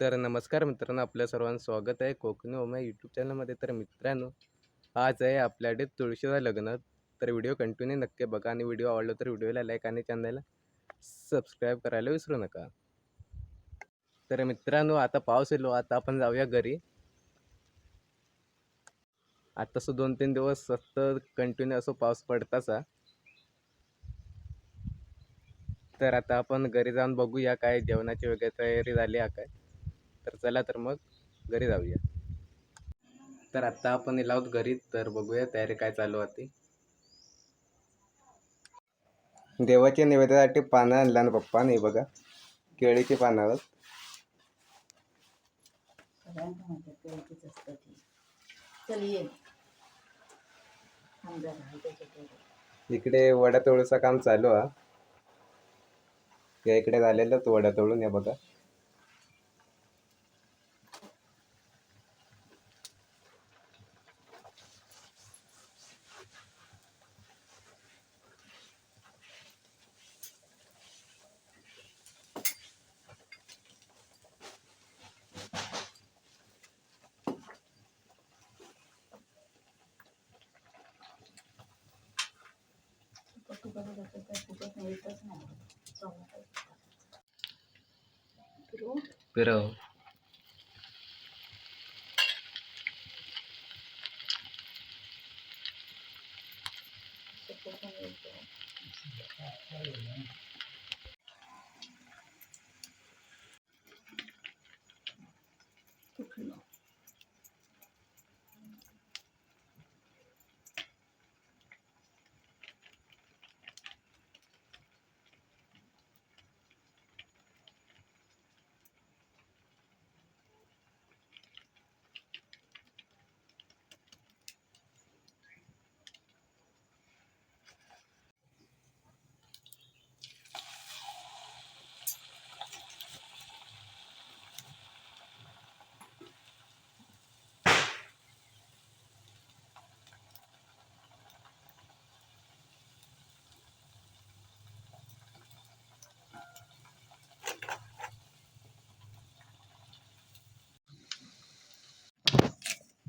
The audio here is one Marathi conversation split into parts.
तर नमस्कार मित्रांनो आपल्या सर्वांचं स्वागत आहे कोकणी ओमा यूट्यूब चॅनलमध्ये तर मित्रांनो आज आहे आपल्याकडे तुळशीचं लग्न. तर व्हिडिओ कंटिन्यू नक्की बघा आणि व्हिडिओ आवडला तर व्हिडिओला लाईक आणि चॅनलला सबस्क्राईब करायला विसरू नका. तर मित्रांनो आता पाऊस येलो आता आपण जाऊया घरी. आता दोन तीन दिवस सतत कंटिन्यू असं पाऊस पडताच हा. तर आता आपण घरी जाऊन बघूया काय जेवणाची वगैरे तयारी झाली आहे काय. तर चला तर मग घरी जाऊया. तर आता आपण येला आहोत घरी तर बघूया तयारी काय चालू होती. देवाच्या नैवेद्यासाठी पानं आणला ना पप्पा नाही बघा केळीची पानं आहोत. इकडे वडा तोडूचं काम चालू आहे. इकडे झालेलं वडा तोळून या बघा. बघत होतं तर तुझ्यात नाही चौघात फिरू फिरव. शकतो पण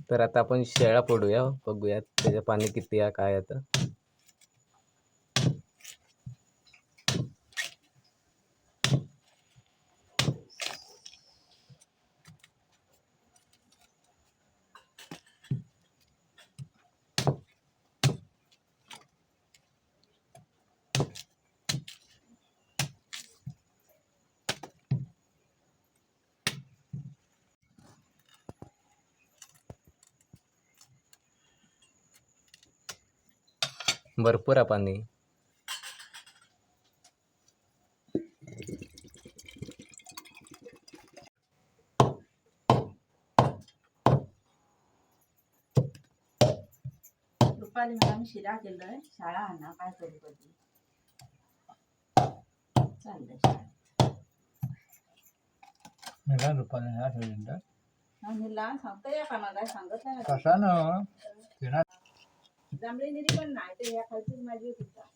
तर आता आपण शेळा फोडूया बघूया त्याचं पाणी किती आहे काय आता भरपूर आहे पाणी रुपाली मला मी शिरा केलंय. शाळा आणा काय करू कधी? चाललंय ह्या सिलेंडर सांगता या का? मला सांगत नाही. कसा न जांभळी निरी पण नाही तर या खालचीच माझी होती. का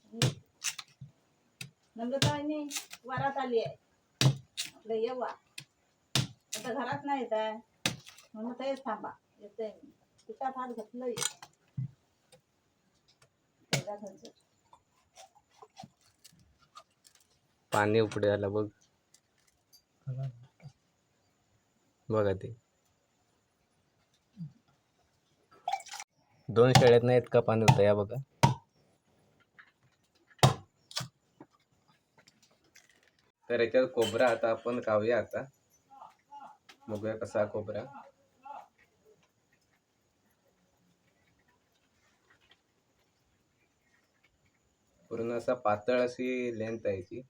नम्रताने वारात आली आहे. आपलं येवा आता घरात नाही येत आहे म्हणून तेच थांबा. येते मी. पिठात हात घातलं पाणी उपडे आला बघ. बघा ते. दोन शेळ्यात नाही इतका पाणी होतं या बघा. तर याच्यात कोबरा आता आपण कावूया आता. बघूया कसा कोबरा पूर्ण असा पातळ अशी लेंथ आहे ती.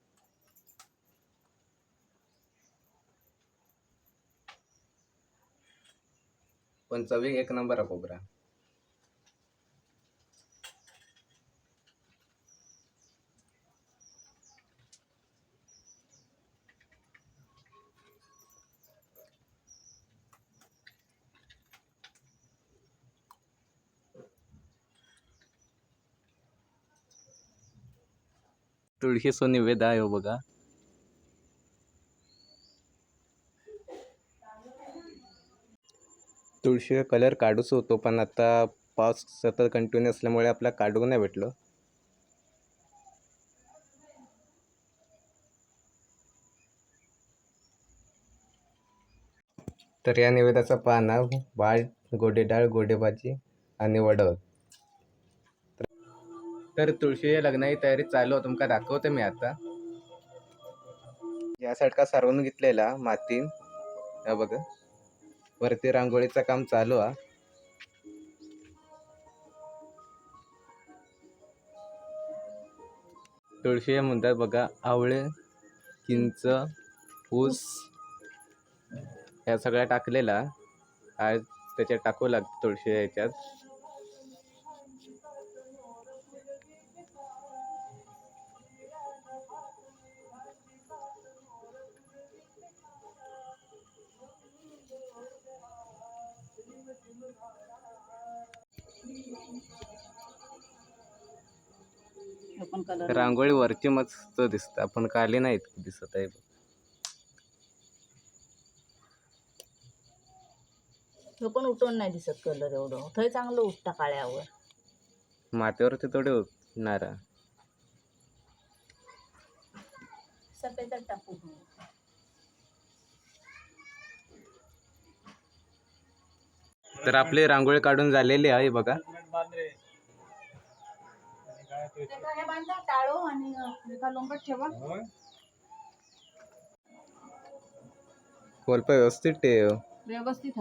पण चवी एक नंबर आहे कोबरा तुळशीचं निवेद आहे हो बघा. तुळशी कलर काढूच होतो पण आता पाऊस सतत कंटिन्यू असल्यामुळे आपला काढू नाही भेटलो. तर या निवेदाचा पाना भात गोडे डाळ गोडे भाजी आणि वडद तर तुळशी लग्नाची तयारी चालू तुमका दाखवते मी आता. या साडका सारवून घेतलेला मातीन या बघा. वरती रांगोळीचं काम चालू आहे तुळशी म्हणतात बघा आवळे चिंच ऊस या सगळ्या टाकलेला. आज त्याच्यात टाकू लागतं तुळशी याच्यात रांगोळी वरची मस्त दिसत. पण काली नाही दिसत आहे तो पण उठून नाही दिसत कलर एवढं. थंय चांगलं उठता काळ्यावर. मातीवरती थोडे उठणार. सफेदच टाकू. तर आपली रांगोळी काढून झालेली आहे बघा. कोलप व्यवस्थित ठेव. व्यवस्थित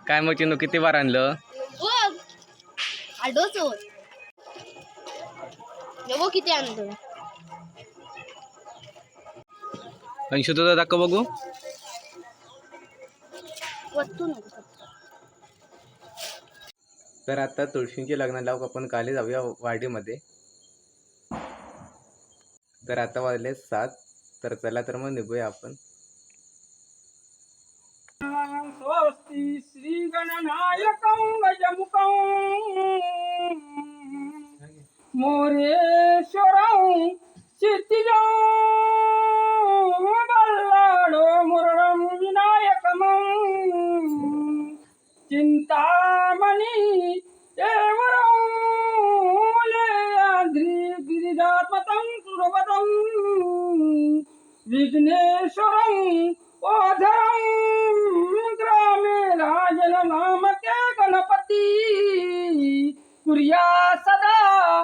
काय मग चिनू किती बार आणलं? होत बघ किती आणतो दाखव बघू. वस्तू नको फक्त. तर आता तुळशींची लग्न लावूक आपण काली जाऊया वाडीमध्ये. तर आता वाजले सात. तर चला तर मग निघूया आपण. स्वस्ति श्री गणनायकं गजमुखं मोरेश्वरं क्षितिजं बल्लाडो विनायकमं। चिन्तामणि देवरं लेयाद्रि गिरिजात्मतं सुरपतं विघ्नेश्वरं ओधरं ग्रामे राजननामके गणपती। कुर्या सदा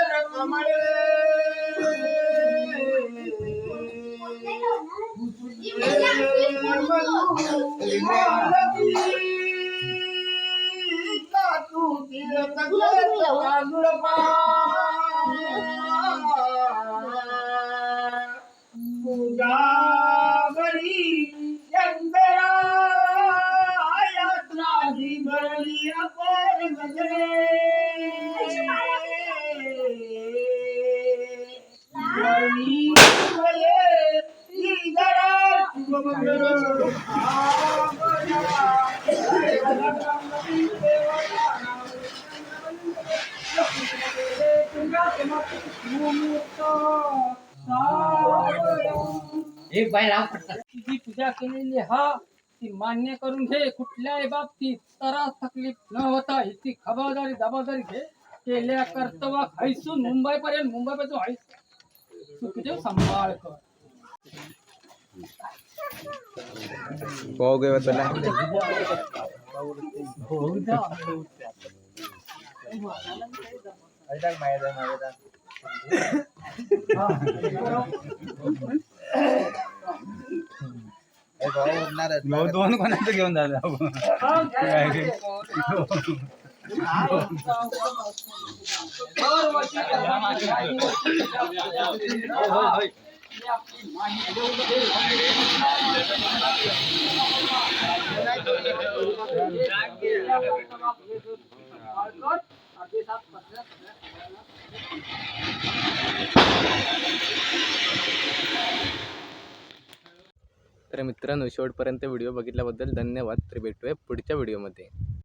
मान्य करून घे ती पूजा माफ कर एक बाय तुझी पूजा केलेली हा ती मान्य करून घे. कुठल्याही बाबतीत त्रास तकलीफ न होता हिची खबरदारी जबाबदारी घे. केल्या कर्तव्य हैसून मुंबई पर्यंत मुंबई पासून हैस तुझे सांभाळ कर. पाव घेऊ चला दोन कोणाचं घेऊन जायचं हो, घ्या. दरवर्षी ही आपली तर मित्रांनो शेवटपर्यंत व्हिडिओ बघितल्याबद्दल धन्यवाद. तर भेटूया पुढच्या व्हिडिओमध्ये.